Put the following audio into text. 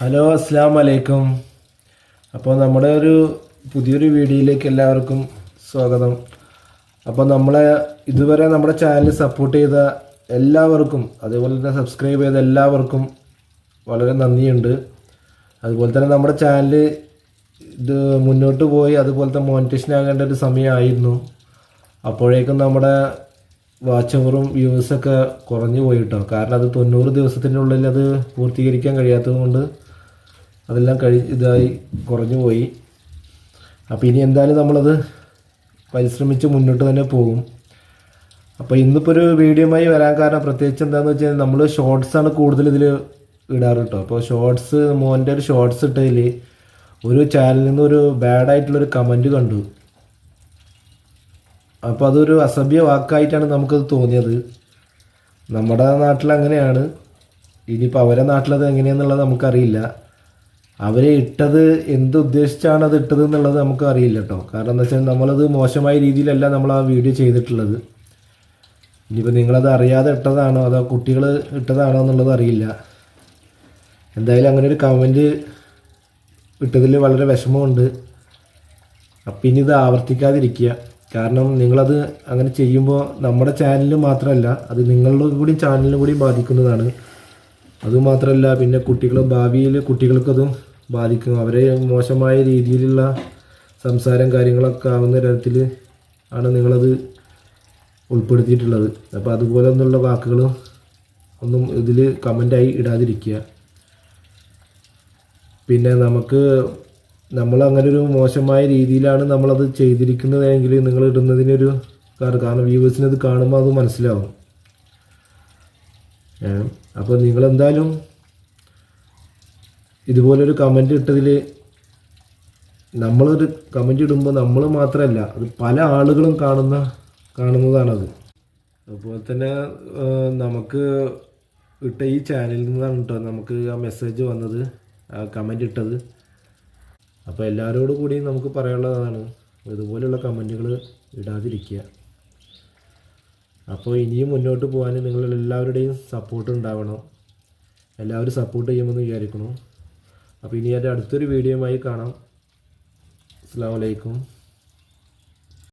Hello അസ്സാം വലൈക്കും അപ്പോൾ നമ്മുടെ ഒരു പുതിയൊരു വീഡിയോയിലേക്ക് എല്ലാവർക്കും സ്വാഗതം. അപ്പോൾ നമ്മളെ ഇതുവരെ നമ്മുടെ ചാനൽ സപ്പോർട്ട് ചെയ്ത എല്ലാവർക്കും അതേപോലെ തന്നെ സബ്സ്ക്രൈബ് ചെയ്ത എല്ലാവർക്കും വളരെ നന്ദിയുണ്ട്. അതുപോലെ തന്നെ നമ്മുടെ ചാനൽ ഇത് മുന്നോട്ട് പോയി അതുപോലത്തെ മോണിറ്റേഷൻ ആകേണ്ട ഒരു സമയമായിരുന്നു. അപ്പോഴേക്കും നമ്മുടെ വാച്ച് ഓവറും വ്യൂസൊക്കെ കുറഞ്ഞു പോയിട്ടോ കാരണം അത് തൊണ്ണൂറ് ദിവസത്തിനുള്ളിൽ അത് പൂർത്തീകരിക്കാൻ കഴിയാത്തത് കൊണ്ട് അതെല്ലാം കഴി ഇതായി കുറഞ്ഞു പോയി. അപ്പോൾ ഇനി എന്തായാലും നമ്മളത് പരിശ്രമിച്ച് മുന്നോട്ട് തന്നെ പോകും. അപ്പോൾ ഇന്നിപ്പോൾ ഒരു വീഡിയോമായി വരാൻ കാരണം പ്രത്യേകിച്ച് എന്താണെന്ന് വെച്ച് കഴിഞ്ഞാൽ നമ്മൾ ഷോർട്സാണ് കൂടുതൽ ഇതിൽ ഇടാറ് കേട്ടോ അപ്പോൾ ഷോർട്സ് മോന്റെ ഒരു ഷോർട്സ് ഇട്ടതിൽ ഒരു ചാനലിൽ നിന്ന് ഒരു ബാഡായിട്ടുള്ളൊരു കമന്റ് കണ്ടു. അപ്പോൾ അതൊരു അസഭ്യ വാക്കായിട്ടാണ് നമുക്കത് തോന്നിയത്. നമ്മുടെ നാട്ടിൽ അങ്ങനെയാണ് ഇനിയിപ്പോൾ അവരെ നാട്ടിലത് എങ്ങനെയാണെന്നുള്ളത് നമുക്കറിയില്ല. അവരെ ഇട്ടത് എന്ത് ഉദ്ദേശിച്ചാണ് അത് ഇട്ടത് എന്നുള്ളത് നമുക്ക് അറിയില്ല കേട്ടോ. കാരണം എന്താ വെച്ചാൽ നമ്മളത് മോശമായ രീതിയിലല്ല നമ്മൾ ആ വീഡിയോ ചെയ്തിട്ടുള്ളത്. ഇനിയിപ്പോൾ നിങ്ങളത് അറിയാതെ ഇട്ടതാണോ അതോ കുട്ടികൾ ഇട്ടതാണോ എന്നുള്ളത് അറിയില്ല. എന്തായാലും അങ്ങനെ ഒരു കമന്റ് ഇട്ടതിൽ വളരെ വിഷമമുണ്ട്. അപ്പം ഇനി ഇത് ആവർത്തിക്കാതിരിക്കുക. കാരണം നിങ്ങളത് അങ്ങനെ ചെയ്യുമ്പോൾ നമ്മുടെ ചാനലിൽ മാത്രമല്ല അത് നിങ്ങളുടെ കൂടി ചാനലിനും കൂടി ബാധിക്കുന്നതാണ്. അതുമാത്രമല്ല പിന്നെ കുട്ടികൾ ഭാവിയിൽ കുട്ടികൾക്കതും ബാധിക്കും. അവരെ മോശമായ രീതിയിലുള്ള സംസാരം കാര്യങ്ങളൊക്കെ ആവുന്ന തരത്തിൽ ആണ് നിങ്ങളത് ഉൾപ്പെടുത്തിയിട്ടുള്ളത്. അപ്പോൾ അതുപോലെ ഒന്നുള്ള വാക്കുകൾ ഒന്നും ഇതിൽ കമന്റായി ഇടാതിരിക്കുക. പിന്നെ നമുക്ക് നമ്മൾ അങ്ങനെ ഒരു മോശമായ രീതിയിലാണ് നമ്മളത് ചെയ്തിരിക്കുന്നതെങ്കിൽ നിങ്ങൾ ഇടുന്നതിനൊരു കാരണം വ്യൂവേഴ്സിനത് കാണുമ്പോൾ അത് മനസ്സിലാവും. അപ്പോൾ നിങ്ങളെന്തായാലും ഇതുപോലൊരു കമന്റ് ഇട്ടതിൽ നമ്മളൊരു കമന്റ് ഇടുമ്പോൾ നമ്മൾ മാത്രമല്ല അത് പല ആളുകളും കാണുന്ന കാണുന്നതാണത്. അതുപോലെ തന്നെ നമുക്ക് ഇട്ട ഈ ചാനലിൽ നിന്നാണ് കേട്ടോ നമുക്ക് ആ മെസ്സേജ് വന്നത് ആ കമന്റ് ഇട്ടത്. അപ്പോൾ എല്ലാവരോടും കൂടി നമുക്ക് പറയാനുള്ളതാണ് ഇതുപോലെയുള്ള കമന്റുകൾ ഇടാതിരിക്കുക. അപ്പോൾ ഇനിയും മുന്നോട്ട് പോകാൻ നിങ്ങൾ എല്ലാവരുടെയും സപ്പോർട്ട് ഉണ്ടാവണം. എല്ലാവരും സപ്പോർട്ട് ചെയ്യുമെന്ന് വിചാരിക്കണം അപ്പോൾ ഇനി എന്റെ അടുത്തൊരു വീഡിയോയുമായി കാണാം. അസ്സാം വലൈക്കും